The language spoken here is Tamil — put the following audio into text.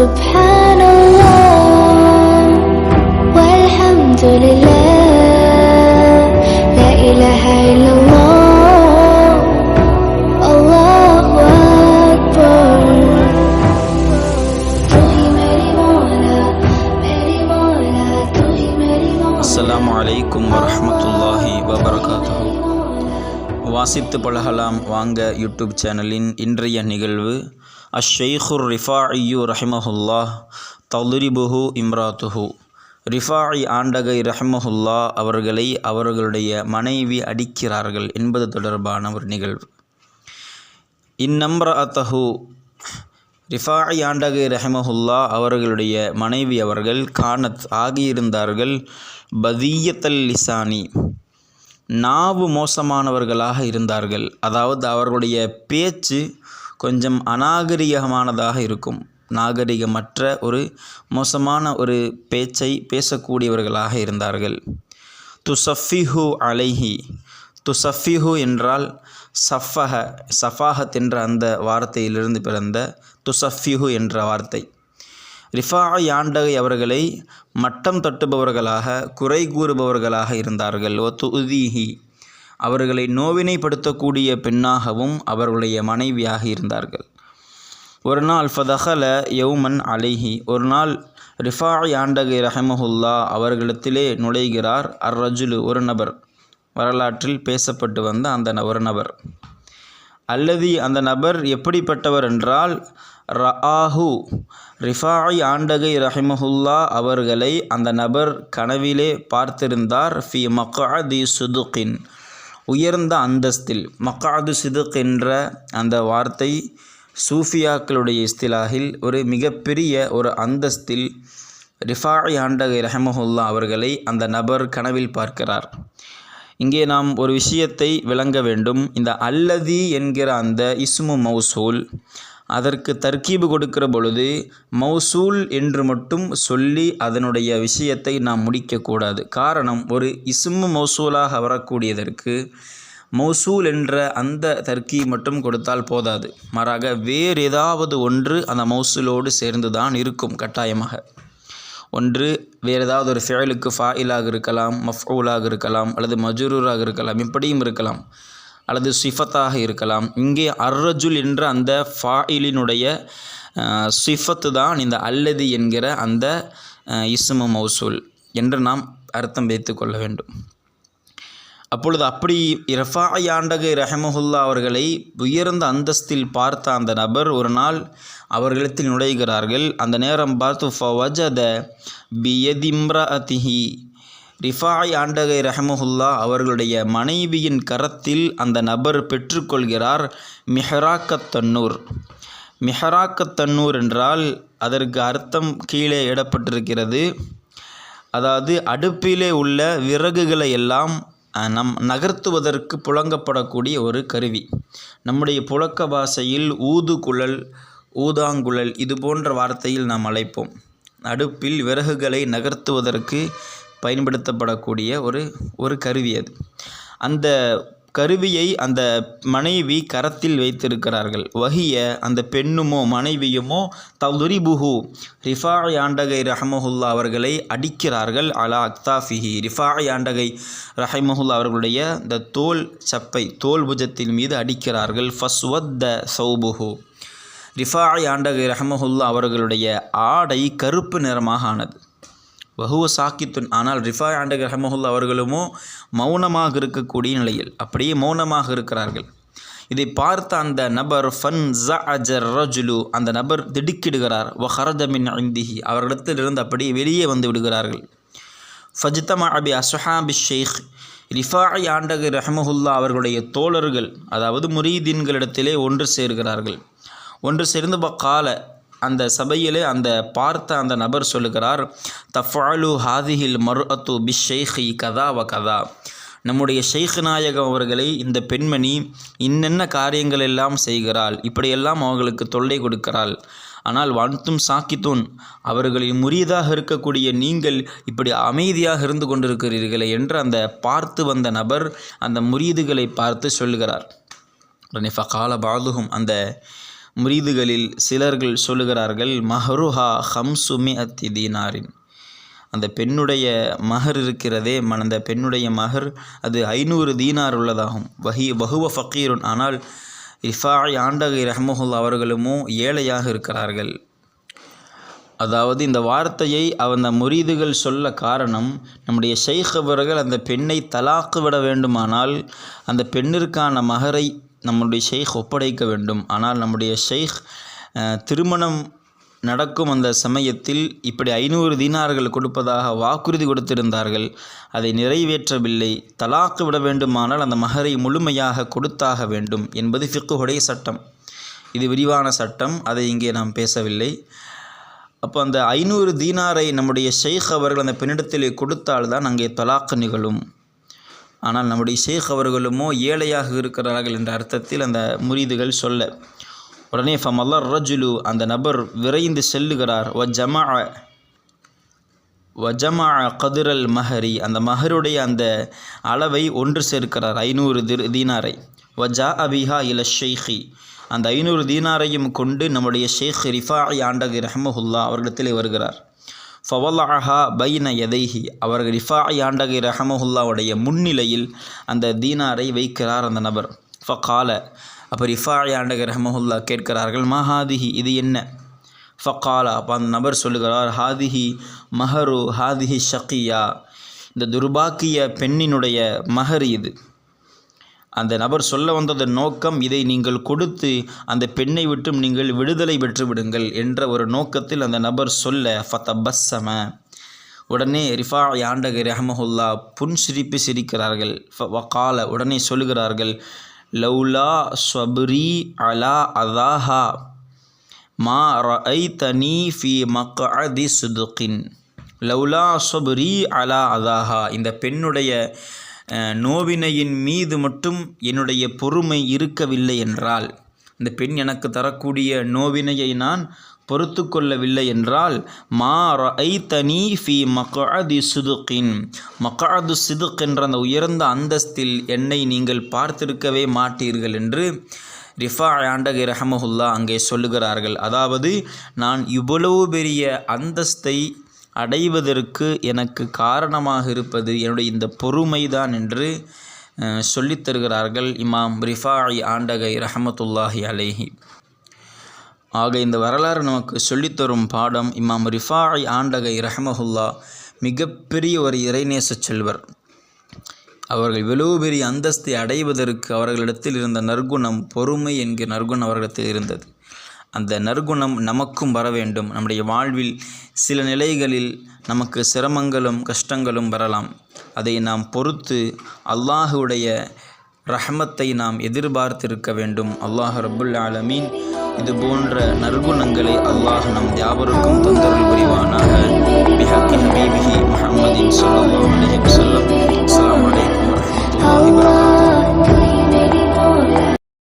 سبحان الله والحمد لله لا إله إلا الله الله أكبر السلام عليكم ورحمة الله وبركاته வாசித்து பழகலாம் வாங்க யூடியூப் சேனலின் இன்றைய நிகழ்வு அஷெய்குர் ரிஃபாஇயு ரஹிமஹுல்லாஹ் தலுரிபுஹு இம்ராத்துஹு ரிஃபாஇ ஆண்டகை ரஹமஹுல்லா அவர்களை அவர்களுடைய மனைவி அடிக்கிறார்கள் என்பது தொடர்பான ஒரு நிகழ்வு இந்நம்ர அத்தஹு ரிஃபாஇ ஆண்டகை ரஹமஹுல்லா அவர்களுடைய மனைவி அவர்கள் கானத் ஆகியிருந்தார்கள் பதீயத்தல் லிசானி நாவு மோசமானவர்களாக இருந்தார்கள் அதாவது அவர்களுடைய பேச்சு கொஞ்சம் அநாகரிகமானதாக இருக்கும். நாகரிகமற்ற ஒரு மோசமான ஒரு பேச்சை பேசக்கூடியவர்களாக இருந்தார்கள். துசஃபிஹு அலைஹி. துசஃபிஹு என்றால் சஃபஹ சஃபாஹத் என்ற அந்த வார்த்தையிலிருந்து பிறந்த துசஃபிஹு என்ற வார்த்தை. ரிஃபா யாண்டகை அவர்களை மட்டம் தட்டுபவர்களாக குறை கூறுபவர்களாக இருந்தார்கள். ஒத்து உதீஹி அவர்களை நோவினைப்படுத்தக்கூடிய பெண்ணாகவும் அவர்களுடைய மனைவியாக இருந்தார்கள். ஒரு நாள் ஃபதஹல யௌமன் அலைஹி. ஒரு நாள் ரிஃபாய் ஆண்டகை ரஹமஹுல்லா அவர்களிடத்திலே நுழைகிறார். அர் ரஜுலு ஒரு நபர். வரலாற்றில் பேசப்பட்டு வந்த அந்த ந- ஒரு நபர். அல்லது அந்த நபர் எப்படிப்பட்டவர் என்றால் ரஆஹு ரிஃபாய் ஆண்டகை ரஹிமஹுல்லா அவர்களை அந்த நபர் கனவிலே பார்த்திருந்தார். ஃபி மக்காதி சுதுக்கின் உயர்ந்த அந்தஸ்தில் மக்காது சிதுக் என்ற அந்த வார்த்தை சூஃபியாக்களுடைய இஸ்திலாகில் ஒரு மிகப்பெரிய ஒரு அந்தஸ்தில் ரிஃபாய் ஆண்டகை ரஹமஹுல்லா அவர்களை அந்த நபர் கனவில் பார்க்கிறார். இங்கே நாம் ஒரு விஷயத்தை விளங்க வேண்டும். இந்த அல்லதி என்கிற அந்த இஸ்மு மௌசூல் அதற்கு தர்கீபு கொடுக்கிற பொழுது மௌசூல் என்று மட்டும் சொல்லி அதனுடைய விஷயத்தை நாம் முடிக்கக்கூடாது காரணம் ஒரு இஸ்மு மௌசூலாக வரக்கூடியதற்கு மௌசூல் என்ற அந்த தர்க்கி மட்டும் கொடுத்தால் போதாது. மாறாக வேறு ஏதாவது ஒன்று அந்த மௌசூலோடு சேர்ந்து தான் இருக்கும் கட்டாயமாக. ஒன்று வேறு ஏதாவது ஒரு ஃபேலுக்கு ஃபாயிலாக இருக்கலாம் மஃபூலாக இருக்கலாம் அல்லது மஜூரூராக இருக்கலாம் இப்படியும் இருக்கலாம். அல்லது சிஃபத்தாக இருக்கலாம். இங்கே அர்ரஜுல் என்ற அந்த ஃபாயிலினுடைய சிஃபத்து தான் இந்த அல்லது என்கிற அந்த இஸ்ம மௌசூல் என்று நாம் அர்த்தம் வைத்து கொள்ள வேண்டும். அப்பொழுது அப்படி இரஃபா யாண்டக ரஹமஹுல்லா அவர்களை உயர்ந்த அந்தஸ்தில் பார்த்த அந்த நபர் ஒரு நாள் அவர்களிடத்தில் நுழைகிறார்கள். அந்த நேரம் பார்த்து ஃபவஜத பியதிம்ரஅதிஹி ரிஃபாய் ஆண்டகை ரஹமஹுல்லா அவர்களுடைய மனைவியின் கரத்தில் அந்த நபர் பெற்றுக்கொள்கிறார் மிஹராக்கத்தன்னூர். மிஹராக்கத்தன்னூர் என்றால் அதற்கு அர்த்தம் கீழே இடப்பட்டிருக்கிறது. அதாவது அடுப்பிலே உள்ள விறகுகளை எல்லாம் நம் நகர்த்துவதற்கு புழங்கப்படக்கூடிய ஒரு கருவி. நம்முடைய புழக்க பாஷையில் ஊதுகுழல் ஊதாங்குழல் இது போன்ற வார்த்தையில் நாம் அழைப்போம். அடுப்பில் விறகுகளை நகர்த்துவதற்கு பயன்படுத்தப்படக்கூடிய ஒரு ஒரு கருவி அது. அந்த கருவியை அந்த மனைவி கரத்தில் வைத்திருக்கிறார்கள். வகிய அந்த பெண்ணுமோ மனைவியுமோ தலுரிபுஹு ரிஃபாய் ஆண்டகை ரஹமஹுல்லா அவர்களை அடிக்கிறார்கள். அலா அக்தாஃபிஹி ரிஃபாய் ஆண்டகை ரஹமஹுல்லா அவர்களுடைய இந்த தோல் சப்பை தோல் புஜத்தின் மீது அடிக்கிறார்கள். ஃபஸ்வத்த சௌபுஹு. ரிஃபாய் ஆண்டகை ரஹமஹுல்லா அவர்களுடைய ஆடை கருப்பு நிறமாக ஆனது. வஹுவ சாக்கித்துன். ஆனால் ரிஃபாய் ஆண்டகர் ரஹமஹுல் அவர்களுமோ மௌனமாக இருக்கக்கூடிய நிலையில் அப்படியே மௌனமாக இருக்கிறார்கள். இதை பார்த்த அந்த நபர் ஃபன் அஜர் ரஜுலு அந்த நபர் திடுக்கிடுகிறார். வ ஹரஜ மின் அவர்களிடத்திலிருந்து அப்படியே வெளியே வந்து விடுகிறார்கள். ஃபஜ்தமா அபி அஸ்ஹாபி ஷேக் ரிஃபாய் ஆண்டகர் ரஹமஹுல்லா அவர்களுடைய தோழர்கள் அதாவது முரீதீன்களிடத்திலே ஒன்று சேர்கிறார்கள். ஒன்று சேர்ந்து கால அந்த சபையிலே அந்த பார்த்த அந்த நபர் சொல்லுகிறார் தஃபாலு ஹாதிஹில் மரு அத்து பிஷேஹி கதா வ கதா. நம்முடைய ஷெய்க் நாயகம் அவர்களை இந்த பெண்மணி இன்னென்ன காரியங்கள் எல்லாம் செய்கிறாள் இப்படியெல்லாம் அவர்களுக்கு தொல்லை கொடுக்கிறாள். ஆனால் வாழ்த்தும் சாக்கித்தூன் அவர்களின் முறியதாக இருக்கக்கூடிய நீங்கள் இப்படி அமைதியாக இருந்து கொண்டிருக்கிறீர்களே என்று அந்த பார்த்து வந்த நபர் அந்த முறியதுகளை பார்த்து சொல்லுகிறார். ரனிஃபா கால பாதுகும் அந்த முரீதுகளில் சிலர்கள் சொல்லுகிறார்கள் மஹருஹா ஹம்சுமி அத்தி தீனாரின். அந்த பெண்ணுடைய மகர் இருக்கிறதே மணந்த அந்த பெண்ணுடைய மகர் அது ஐநூறு தீனார் உள்ளதாகும். வஹி பகுவ ஃபக்கீருன் ஆனால் இஃபாய் ஆண்டகை ரஹமஹுல் அவர்களுமோ ஏழையாக இருக்கிறார்கள். அதாவது இந்த வார்த்தையை அந்த முரீதுகள் சொல்ல காரணம் நம்முடைய ஷெய்க் அவர்கள் அந்த பெண்ணை தலாக்கு விட வேண்டுமானால் அந்த பெண்ணிற்கான மகரை நம்முடைய ஷெய்க் ஒப்படைக்க வேண்டும். ஆனால் நம்முடைய ஷெய்க் திருமணம் நடக்கும் அந்த சமயத்தில் இப்படி ஐநூறு தீனார்கள் கொடுப்பதாக வாக்குறுதி கொடுத்திருந்தார்கள். அதை நிறைவேற்றவில்லை. தலாக்கு விட வேண்டுமானால் அந்த மகரை முழுமையாக கொடுத்தாக வேண்டும் என்பது ஃபிக்குடைய சட்டம். இது விரிவான சட்டம். அதை இங்கே நாம் பேசவில்லை. அப்போ அந்த ஐநூறு தீனாரை நம்முடைய ஷெய்க் அவர்கள் அந்த பெண்ணிடத்தில் கொடுத்தால்தான் அங்கே தலாக்கு நிகழும். ஆனால் நம்முடைய ஷேக் அவர்களுமோ ஏழையாக இருக்கிறார்கள் என்ற அர்த்தத்தில் அந்த முரீதுகள் சொல்ல. உடனே ஃபமல்லர் ரஜுலு அந்த நபர் விரைந்து செல்லுகிறார். வ ஜமா வஜமா கதிரல் மஹரி அந்த மஹருடைய அந்த அளவை ஒன்று சேர்க்கிறார் ஐநூறு திர் தீனாரை. வஜா அபிஹா இல ஷெய்ഖி அந்த ஐநூறு தீனாரையும் கொண்டு நம்முடைய ஷேக் ரிஃபாய் ஆண்டகி ரஹமஹுல்லா அவர்களிடத்திலே வருகிறார். ஃபவலாஹா பைன எதைஹி அவர்கள் ரிஃபாய் ஆண்டகி ரஹமஹுல்லாவுடைய முன்னிலையில் அந்த தீனாரை வைக்கிறார் அந்த நபர். ஃபகால. அப்போ ரிஃபாய் ஆண்டகி ரஹமஹுல்லா கேட்கிறார்கள் மஹாதிஹி இது என்ன? ஃபகாலா. அப்போ அந்த நபர் சொல்லுகிறார் ஹாதிஹி மஹரு ஹாதிஹி ஷக்கியா இந்த துர்பாக்கிய பெண்ணினுடைய மஹர் இது. அந்த நபர் சொல்ல வந்ததன் நோக்கம் இதை நீங்கள் கொடுத்து அந்த பெண்ணை விட்டும் நீங்கள் விடுதலை பெற்று விடுங்கள் என்ற ஒரு நோக்கத்தில் அந்த நபர் சொல்ல ஃபத்தபஸ்ஸம உடனே ரிஃபா யாண்டக ரஹமஹுல்லா புன்சிரிப்பு சிரிக்கிறார்கள். ஃப- உடனே சொல்லுகிறார்கள் லௌலா ஸ்வபுரி அலா அதாஹா மா ரஐதனி ஃபி மக்அதி சுதுக்கின் லௌலா ஸ்வபுரி அலா அதாஹா. இந்த பெண்ணுடைய நோவினையின் மீது மட்டும் என்னுடைய பொறுமை இருக்கவில்லை என்றால் இந்த பெண் எனக்கு தரக்கூடிய நோவினையை நான் பொறுத்து கொள்ளவில்லை என்றால் மா ரஐதனி ஃபி மக்அதி சுதுகின். மகாது சிதுக் என்ற அந்த உயர்ந்த அந்தஸ்தில் என்னை நீங்கள் பார்த்திருக்கவே மாட்டீர்கள் என்று ரிஃபா ஆண்டகை ரஹமஹுல்லா அங்கே சொல்லுகிறார்கள். அதாவது நான் இவ்வளவு பெரிய அந்தஸ்தை அடைவதற்கு எனக்கு காரணமாக இருப்பது என்னுடைய இந்த பொறுமைதான் என்று சொல்லித்தருகிறார்கள் சொல்லித் தருகிறார்கள் இமாம் ரிஃபாய் ஆண்டகை ரஹமத்துல்லாஹி அலேஹி. ஆக இந்த வரலாறு நமக்கு சொல்லித்தரும் பாடம் இமாம் ரிஃபாய் ஆண்டகை ரஹமஹுல்லா மிகப்பெரிய ஒரு இறைநேச செல்வர். அவர்கள் இவ்வளவு பெரிய அந்தஸ்தை அடைவதற்கு அவர்களிடத்தில் இருந்த நற்குணம் பொறுமை என்கிற நற்குணம் அவர்களிடத்தில் இருந்தது. அந்த நற்குணம் நமக்கும் வர வேண்டும். நம்முடைய வாழ்வில் சில நிலைகளில் நமக்கு சிரமங்களும் கஷ்டங்களும் வரலாம். அதை நாம் பொறுத்து அல்லாஹுடைய ரஹமத்தை நாம் எதிர்பார்த்திருக்க வேண்டும். அல்லாஹ் ரபுல் ஆலமீன் இது போன்ற நற்குணங்களை அல்லாஹ் நம் யாவருக்கும் தொந்தரவு புரிவானாக. பிஹக்கி ஹபீபிஹி முஹம்மதின் சல்லல்லாஹு அலைஹி